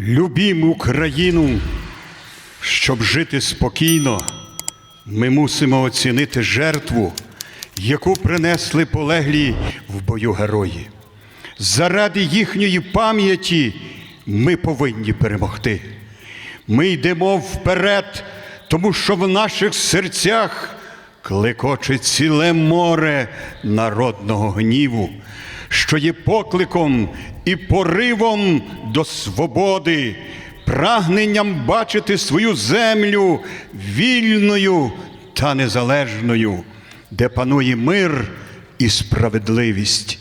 Любім Україну, щоб жити спокійно, ми мусимо оцінити жертву, яку принесли полеглі в бою герої. Заради їхньої пам'яті ми повинні перемогти. Ми йдемо вперед, тому що в наших серцях клекоче ціле море народного гніву, що є покликом і поривом до свободи, прагненням бачити свою землю вільною та незалежною, де панує мир і справедливість.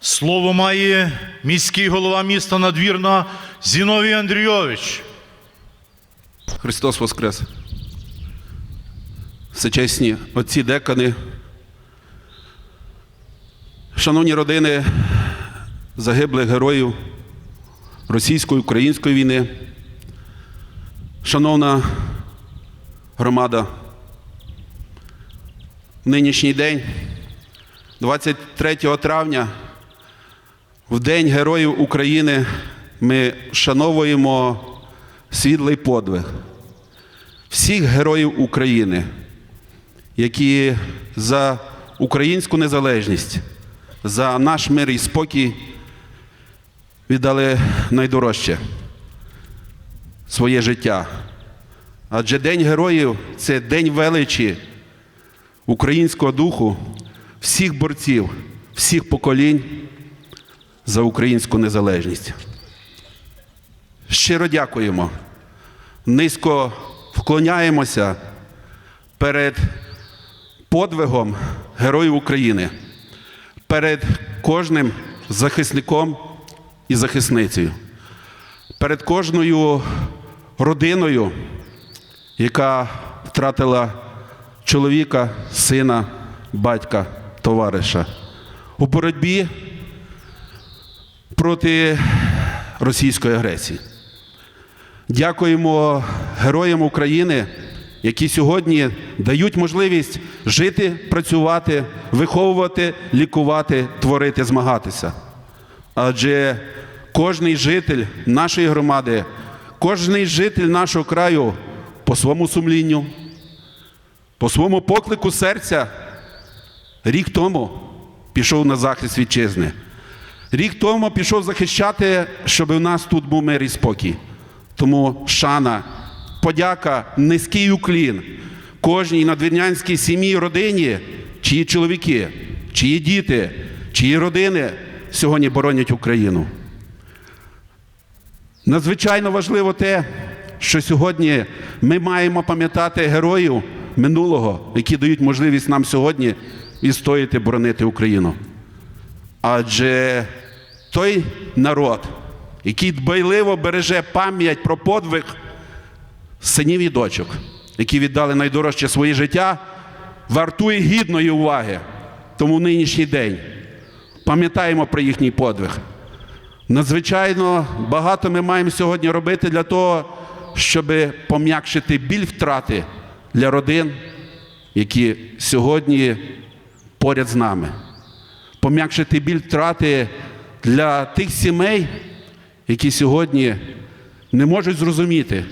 Слово має міський голова міста Надвірна Зіновій Андрійович. Христос Воскрес! Всечесні отці декани, шановні родини загиблих героїв російської української війни, шановна громада, в нинішній день, 23 травня, в День Героїв України, ми вшановуємо світлий подвиг всіх героїв України, які за українську незалежність, за наш мир і спокій віддали найдорожче своє життя. Адже День героїв це день величі українського духу, всіх борців, всіх поколінь за українську незалежність. Щиро дякуємо. Низько вклоняємося перед подвигом Героїв України, перед кожним захисником і захисницею, перед кожною родиною, яка втратила чоловіка, сина, батька, товариша у боротьбі проти російської агресії. Дякуємо героям України, які сьогодні дають можливість жити, працювати, виховувати, лікувати, творити, змагатися. Адже кожний житель нашої громади, кожний житель нашого краю по своєму сумлінню, по своєму поклику серця рік тому пішов на захист вітчизни. Рік тому пішов захищати, щоб у нас тут був мир і спокій. Тому шана, подяка, низький уклін кожній надвірнянській сім'ї, родині, чиї чоловіки, чиї діти, чиї родини сьогодні боронять Україну. Надзвичайно важливо те, що сьогодні ми маємо пам'ятати героїв минулого, які дають можливість нам сьогодні відстояти, боронити Україну. Адже той народ, який дбайливо береже пам'ять про подвиг синів і дочок, які віддали найдорожче своє життя, вартує гідної уваги. Тому в нинішній день пам'ятаємо про їхній подвиг. Надзвичайно багато ми маємо сьогодні робити для того, щоб пом'якшити біль втрати для родин, які сьогодні поряд з нами. Пом'якшити біль втрати для тих сімей, які сьогодні не можуть зрозуміти,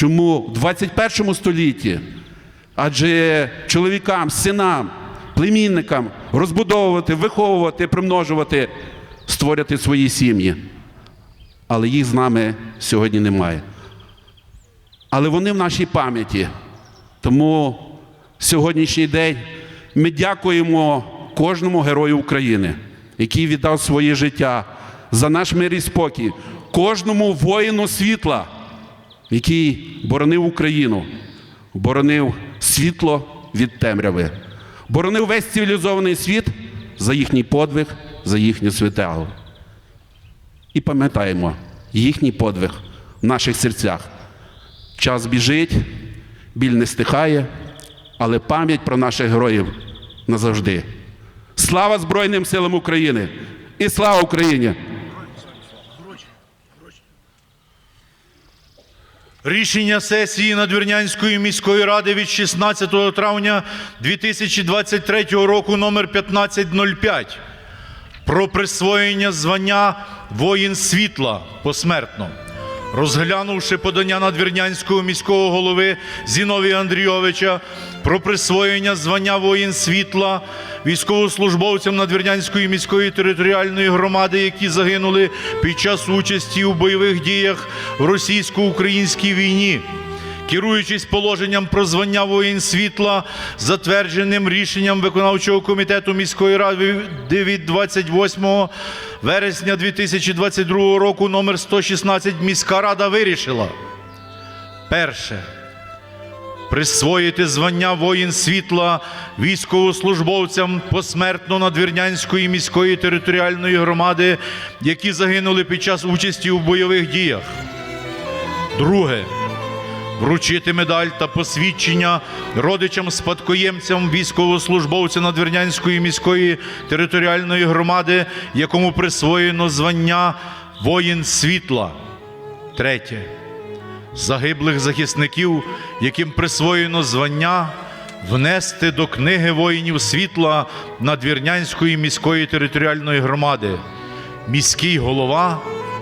чому в 21 столітті, адже чоловікам, синам, племінникам розбудовувати, виховувати, примножувати, створювати свої сім'ї. Але їх з нами сьогодні немає. Але вони в нашій пам'яті. Тому сьогоднішній день ми дякуємо кожному герою України, який віддав своє життя за наш мир і спокій, кожному воїну світла, який боронив Україну, боронив світло від темряви, боронив весь цивілізований світ за їхній подвиг, за їхню святагу. І пам'ятаємо їхній подвиг в наших серцях. Час біжить, біль не стихає, але пам'ять про наших героїв назавжди. Слава Збройним силам України! І слава Україні! Рішення сесії Надвірнянської міської ради від 16 травня 2023 року номер 1505 про присвоєння звання воїн світла посмертно розглянувши подання надвірнянського міського голови Зіновія Андрійовича про присвоєння звання воїн світла військовослужбовцям Надвірнянської міської територіальної громади, які загинули під час участі у бойових діях в російсько-українській війні керуючись положенням про звання воїн світла, затвердженим рішенням виконавчого комітету міської ради від 28 вересня 2022 року номер 116 міська рада вирішила. Перше. Присвоїти звання воїн світла військовослужбовцям посмертно Надвірнянської міської територіальної громади, які загинули під час участі у бойових діях. Друге вручити медаль та посвідчення родичам спадкоємцям військовослужбовця Надвірнянської міської територіальної громади, якому присвоєно звання воїн світла. Третє. Загиблих захисників, яким присвоєно звання, внести до книги воїнів світла Надвірнянської міської територіальної громади. Міський голова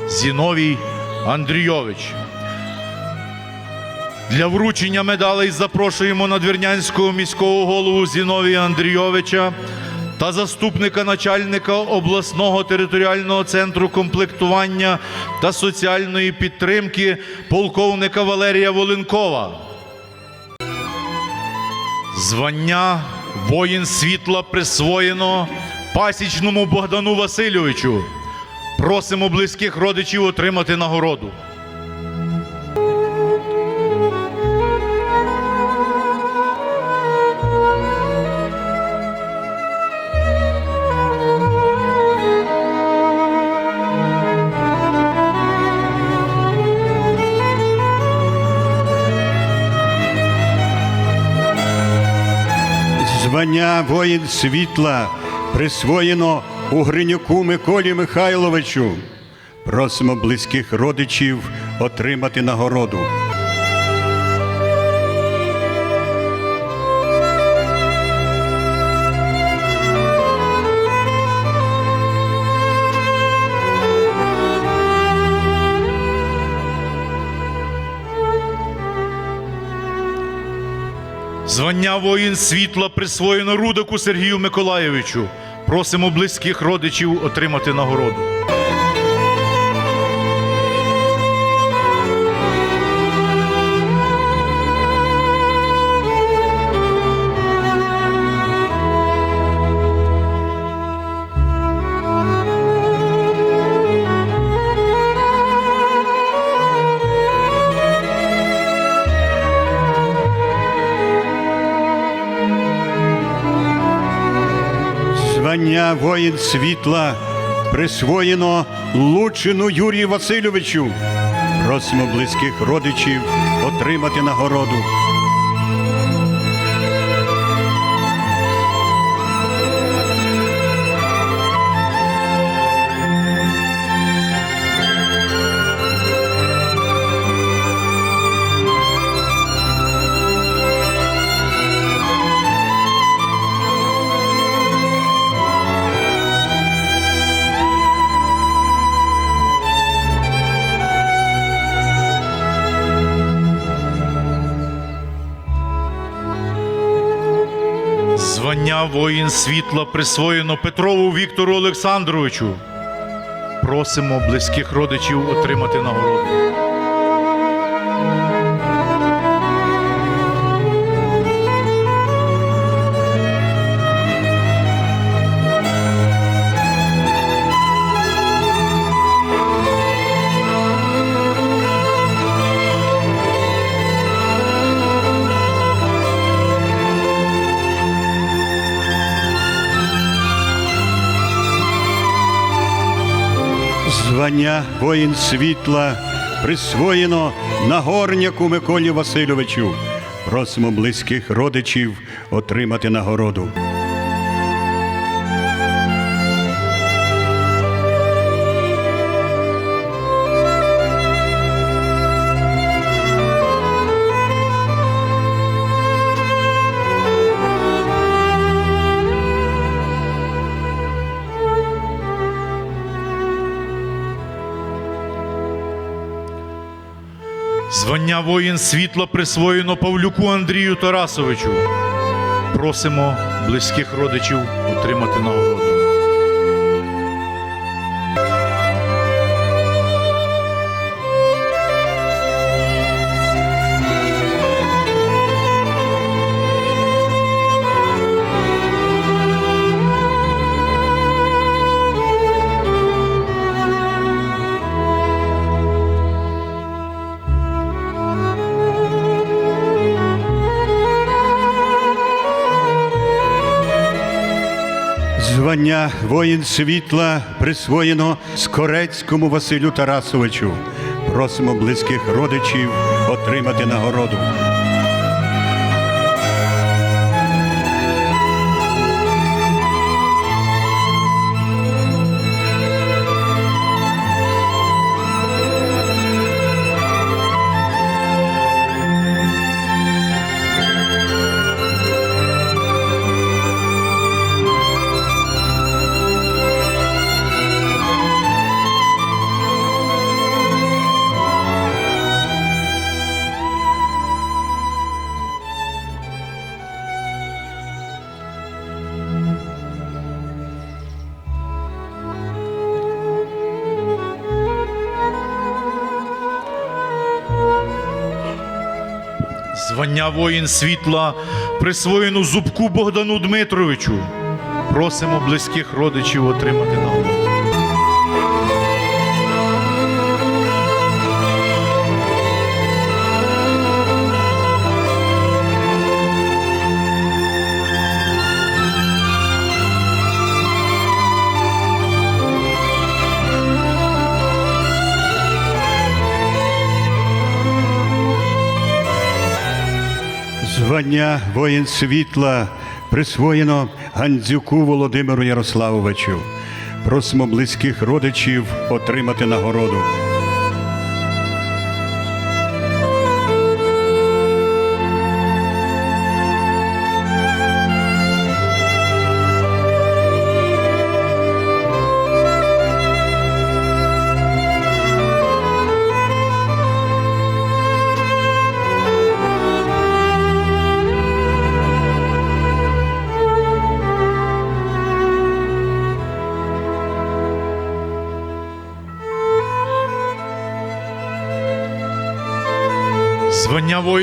Зіновій Андрійович. Для вручення медалей запрошуємо надвірнянського міського голову Зіновія Андрійовича та заступника начальника обласного територіального центру комплектування та соціальної підтримки полковника Валерія Воленкова. Звання воїн світла присвоєно пасічному Богдану Васильовичу. Просимо близьких родичів отримати нагороду. Воїн світла присвоєно Угринюку Миколі Михайловичу. Просимо близьких родичів отримати нагороду. Звання воїн світла присвоєно Рудаку Сергію Миколаєвичу. Просимо близьких родичів отримати нагороду. Воїн світла присвоєно Лучину Юрію Васильовичу. Просимо близьких родичів отримати нагороду. Воїн світла присвоєно Петрову Віктору Олександровичу. Просимо близьких родичів отримати нагороду. Звання воїн світла присвоєно Нагорняку Миколі Васильовичу. Просимо близьких родичів отримати нагороду. Звання воїн світла присвоєно Павлюку Андрію Тарасовичу. Просимо близьких родичів отримати нагороду. Звання воїн світла присвоєно Скорецькому Василю Тарасовичу. Просимо близьких родичів отримати нагороду. Звання воїн світла присвоєно Зубку Богдану Дмитровичу. Просимо близьких родичів отримати нагороду. Звання воїн світла присвоєно Гандзюку Володимиру Ярославовичу. Просимо близьких родичів отримати нагороду.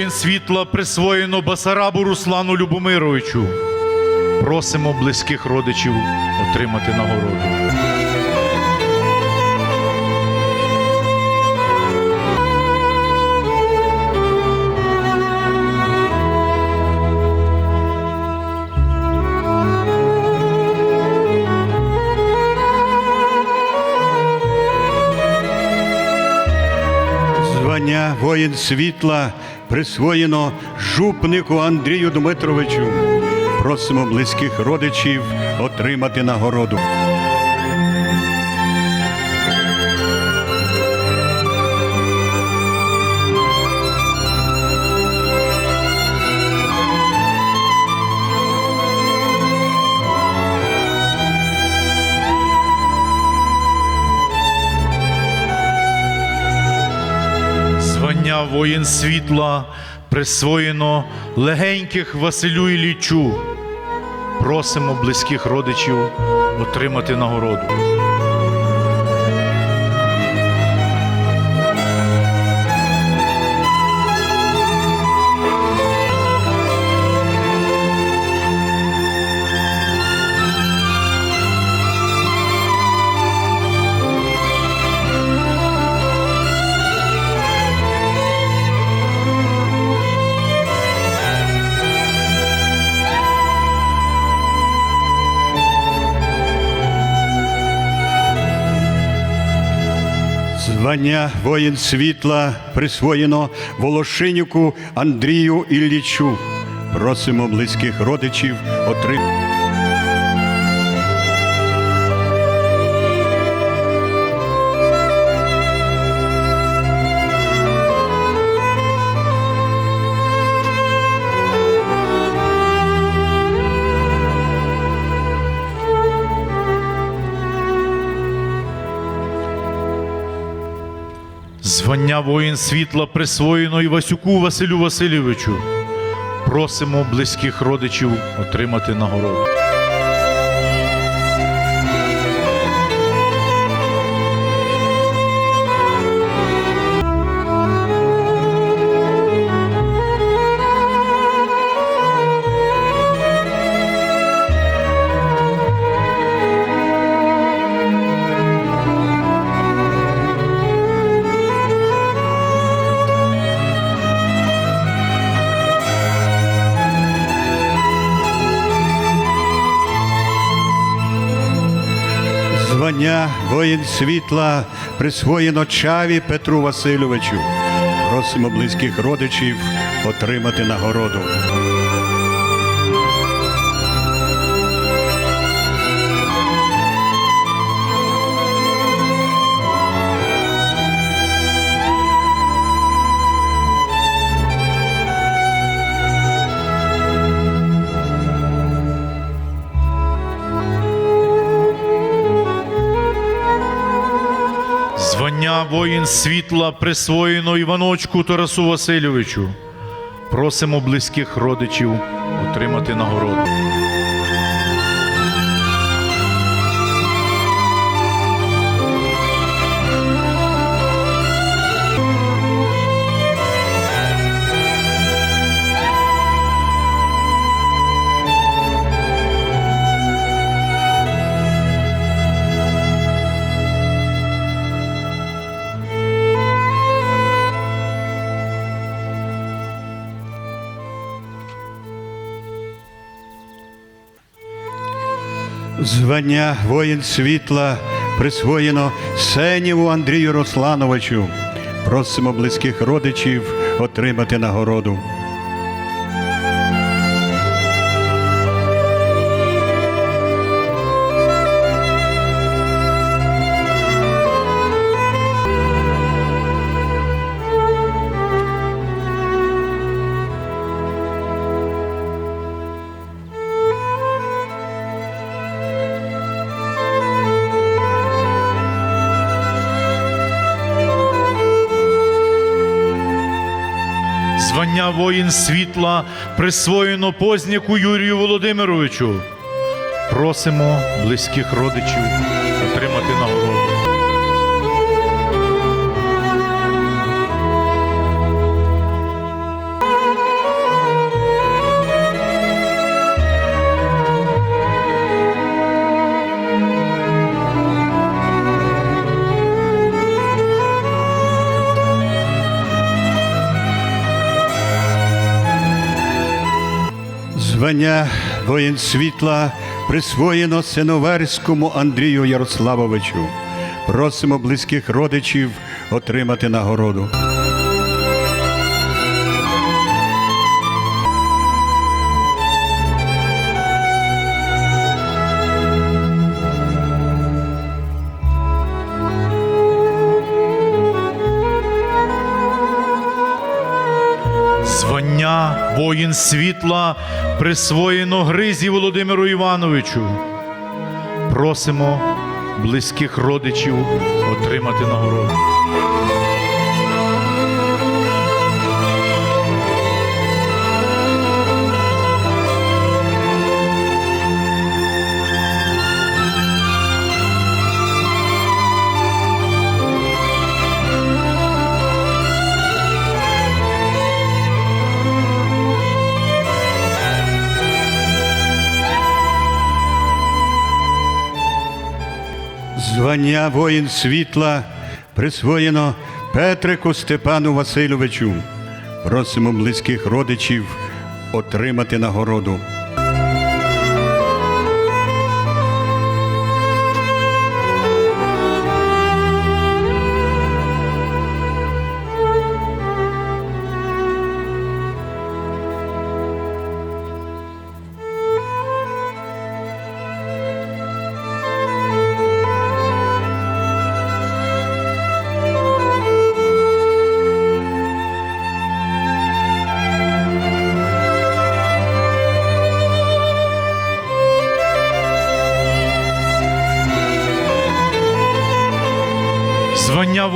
Воїн світла присвоєно Басарабу Руслану Любомировичу. Просимо близьких родичів отримати нагороду. Воїн світла присвоєно жупнику Андрію Дмитровичу. Просимо близьких родичів отримати нагороду. Воїн світла присвоєно легеньких Василю Іллічу. Просимо близьких родичів отримати нагороду. Звання воїн світла присвоєно Волошинюку Андрію Іллічу. Просимо близьких родичів отримати. Звання воїн світла присвоєно Івасюку Василю Васильовичу. Просимо близьких родичів отримати нагороду. Звання воїн світла присвоєно Чаві Петру Васильовичу. Просимо близьких родичів отримати нагороду. Воїн світла присвоєно Іваночку Тарасу Васильовичу. Просимо близьких родичів отримати нагороду. Звання воїн світла присвоєно Сенєву Андрію Руслановичу. Просимо близьких родичів отримати нагороду. Воїн світла присвоєно Позняку Юрію Володимировичу. Просимо близьких родичів Воїн світла присвоєно Синоверському Андрію Ярославовичу. Просимо близьких родичів отримати нагороду. Воїн світла присвоєно Гризі Володимиру Івановичу. Просимо близьких родичів отримати нагороду. Звання воїн світла присвоєно Петрику Степану Васильовичу. Просимо близьких родичів отримати нагороду.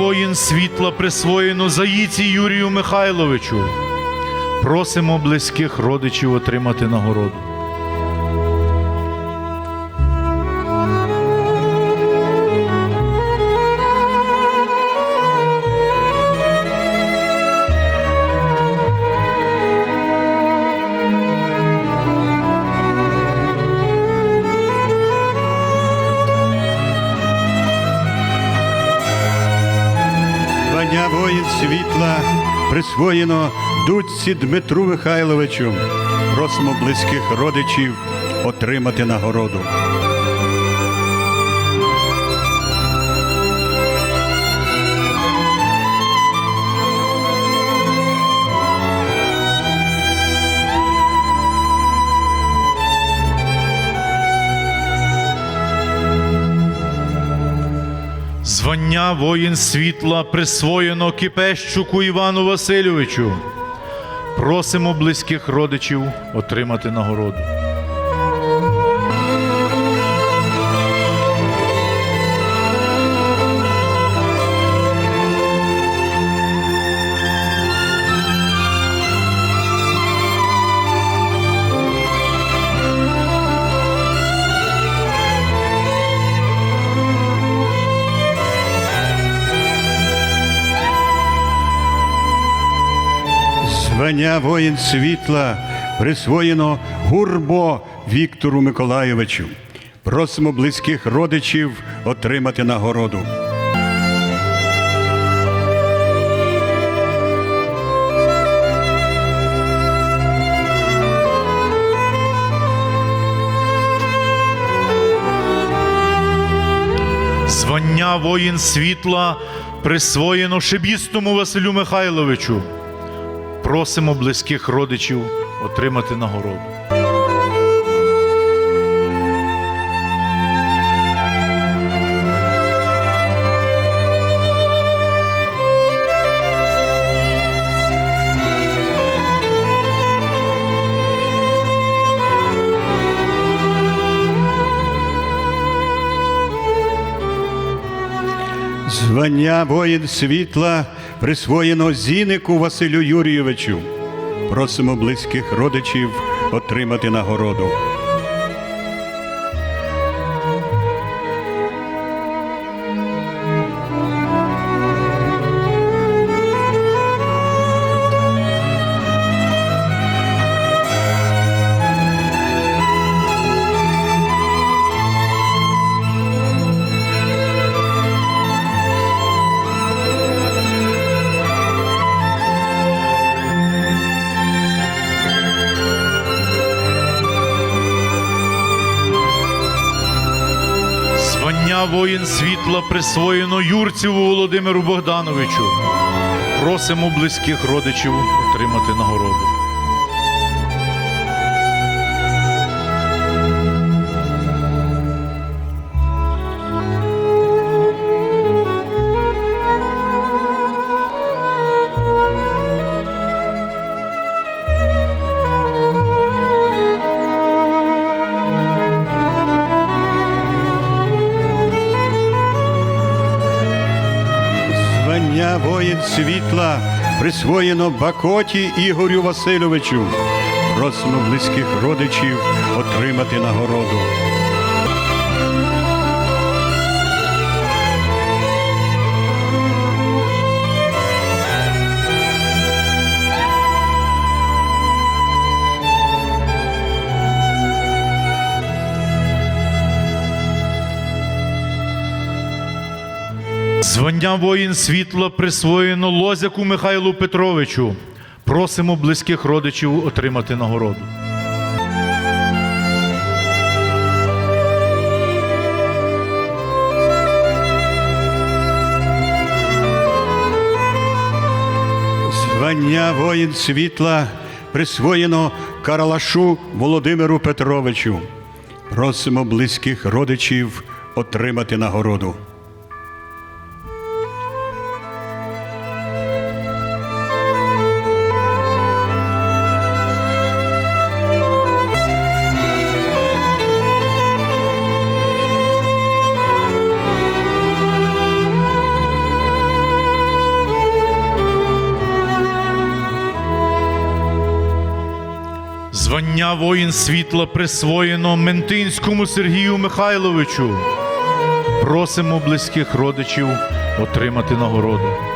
Воїн світла присвоєно Заїці Юрію Михайловичу. Просимо близьких родичів отримати нагороду. Присвоєно Дудці Дмитру Михайловичу. Просимо близьких родичів отримати нагороду. Звання воїн світла присвоєно Кипещуку Івану Васильовичу. Просимо близьких родичів отримати нагороду. Звання воїн світла присвоєно Гурбо Віктору Миколайовичу. Просимо близьких родичів отримати нагороду. Звання воїн світла присвоєно Шебістому Василю Михайловичу. Просимо близьких родичів отримати нагороду. Звання воїн світла присвоєно Зінику Василю Юрійовичу. Просимо близьких родичів отримати нагороду. Світла присвоєно Юрцеву Володимиру Богдановичу. Просимо близьких родичів отримати нагороду. Присвоєно Бакоті Ігорю Васильовичу. Просимо близьких родичів отримати нагороду. Звання воїн світла присвоєно Лозяку Михайлу Петровичу. Просимо близьких родичів отримати нагороду. Звання воїн світла присвоєно Карлашу Володимиру Петровичу. Просимо близьких родичів отримати нагороду. Звання воїн світла присвоєно Ментинському Сергію Михайловичу. Просимо близьких родичів отримати нагороду.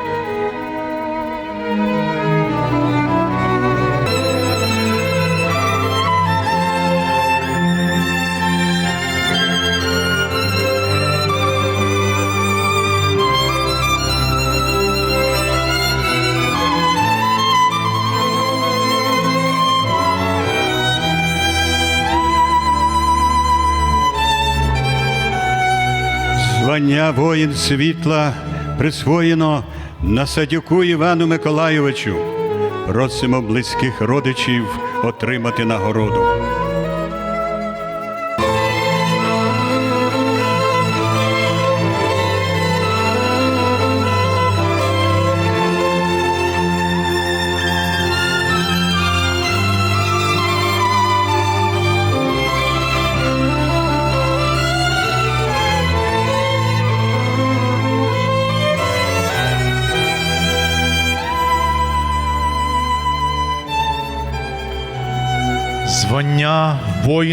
Звання воїн світла присвоєно Насадюку Івану Миколайовичу. Просимо близьких родичів отримати нагороду.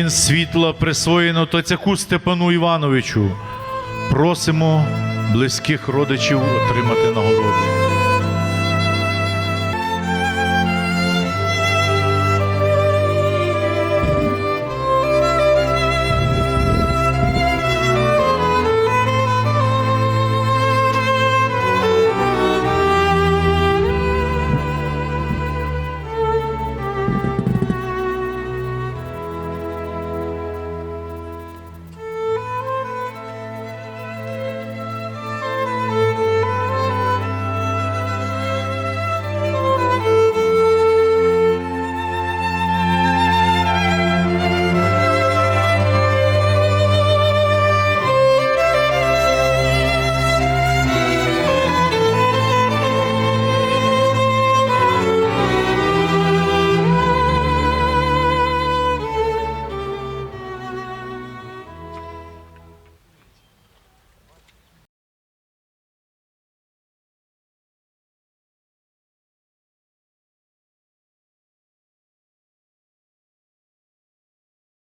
Воїн світла присвоєно Тацяку Степану Івановичу. Просимо близьких родичів отримати нагороду.